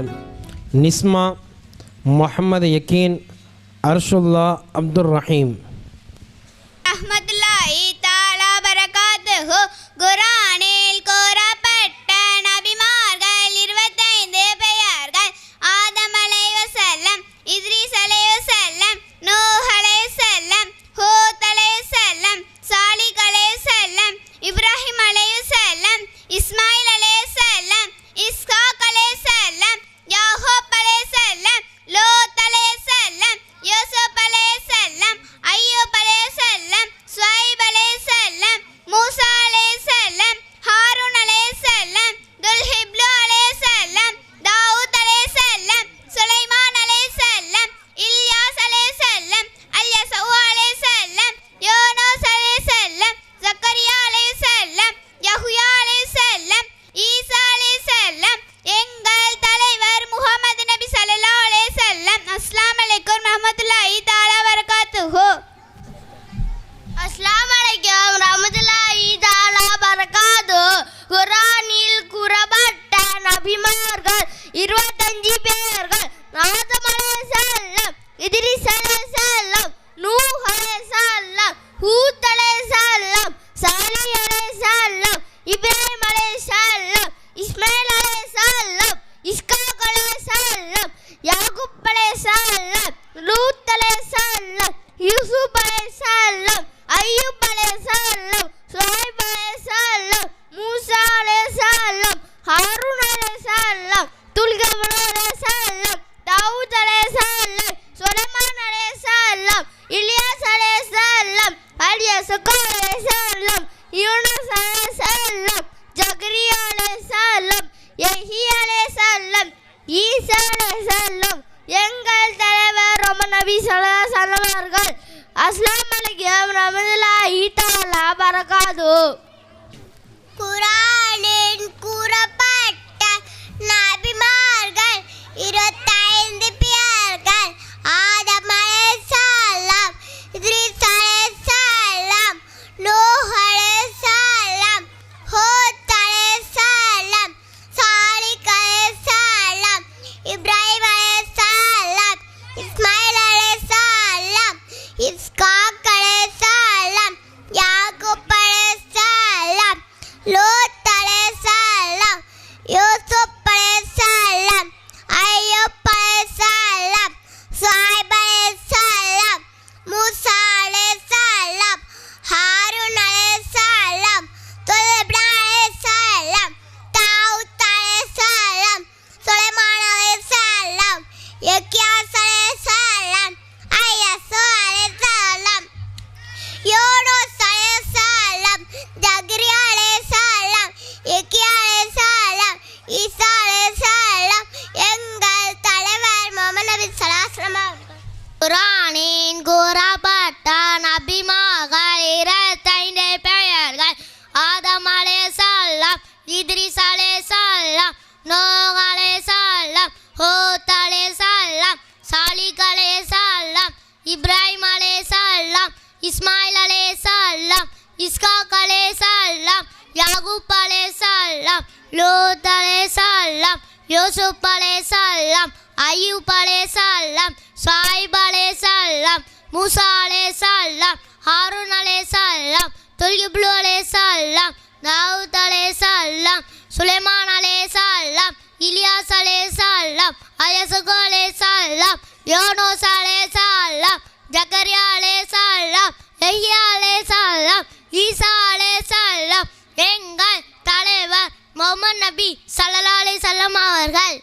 அவர்கள் நிஸ்மா முஹம்மது யக்கீன் அர்ஷுல்லா அப்துல் ரஹீம் ரஹ்மத்துல்லாஹி தஆலா பரகாத்துஹு குர்ஆனில் இப்ராஹிம் அலைஹிஸ்ஸலாம் இஸ்மாயில் அலைஹிஸ்ஸலாம் இஸ்காக் அலைஹிஸ்ஸலாம் யாகூப் அலைஹிஸ்ஸலாம் லூத் அலைஹிஸ்ஸலாம் யூசுப் அலைஹிஸ்ஸலாம் அய்யூப் அலைஹிஸ்ஸலாம் சுஹைப் அலைஹிஸ்ஸலாம் மூசா அலைஹிஸ்ஸலாம் ஹாரூன் அலைஹிஸ்ஸலாம் துல்கம் அலைஹிஸ்ஸலாம் தாவூத் அலைஹிஸ்ஸலாம் சுலைமான் அலைஹிஸ்ஸலாம் இலியாஸ் அலைஹிஸ்ஸலாம் அலியசுக் அலைஹிஸ்ஸலாம் யூனுஸ் அலைஹிஸ்ஸலாம் ஜக்கரியா அலைஹிஸ்ஸலாம் யஹ்யா அலைஹிஸ்ஸலாம் ஈசா அலைஹிஸ்ஸலாம் எங்கள் தலைவர் ரொம்ப நபி ஸல்லல்லாஹு அலைஹி வஸல்லம் அவர்கள். அஸ்ஸலாமு அலைக்கும் ரஹ்மத்துல்லாஹி தஆலா பரகாது குர்ஆனில் குரானின் கூறப்பட்ட நபிமார்கள் இருபத்தைந்து பெயர்கள். ஆதம் அலே அலைஹிஸ்ஸலாம் இத்ரிஸ் அலே அலைஹிஸ்ஸலாம் நூஹ் அலைஹிஸ்ஸலாம் ஹூத் அலைஹிஸ்ஸலாம் சாலிக் அலே அலைஹிஸ்ஸலாம் இப்ராஹிம் அலே அலைஹிஸ்ஸலாம் இஸ்மாயில் அலே அலைஹிஸ்ஸலாம் இஸ்காக் அலே அலைஹிஸ்ஸலாம் யாகூப் அலே அலைஹிஸ்ஸலாம் லூத் அலைஹிஸ்ஸலாம் யூசுப் அலைஹிஸ்ஸலாம் அய்யூப் அலைஹிஸ்ஸலாம் சுவைப் அலைஹிஸ்ஸலாம் மூசா அலைஹிஸ்ஸலாம் ஹாரூன் அலைஹிஸ்ஸலாம் துல்கிப்லு அலைஹிஸ்ஸலாம் தாவூத் அலைஹிஸ்ஸலாம் சுலைமான் அலைஹிஸ்ஸலாம் இலியாஸ் அலைஹிஸ்ஸலாம் அயசுகு அலைஹிஸ்ஸலாம் யோனோஸ் அலைஹிஸ்ஸலாம் ஜக்கரியா அலைஹிஸ்ஸலாம் யஹ்யா அலைஹிஸ்ஸலாம் ஈசா அலைஹிஸ்ஸலாம் எங்கள் தலைவர் முகமது நபி ஸல்லல்லாஹு சல்லம் வஸல்லம் அவர்கள்.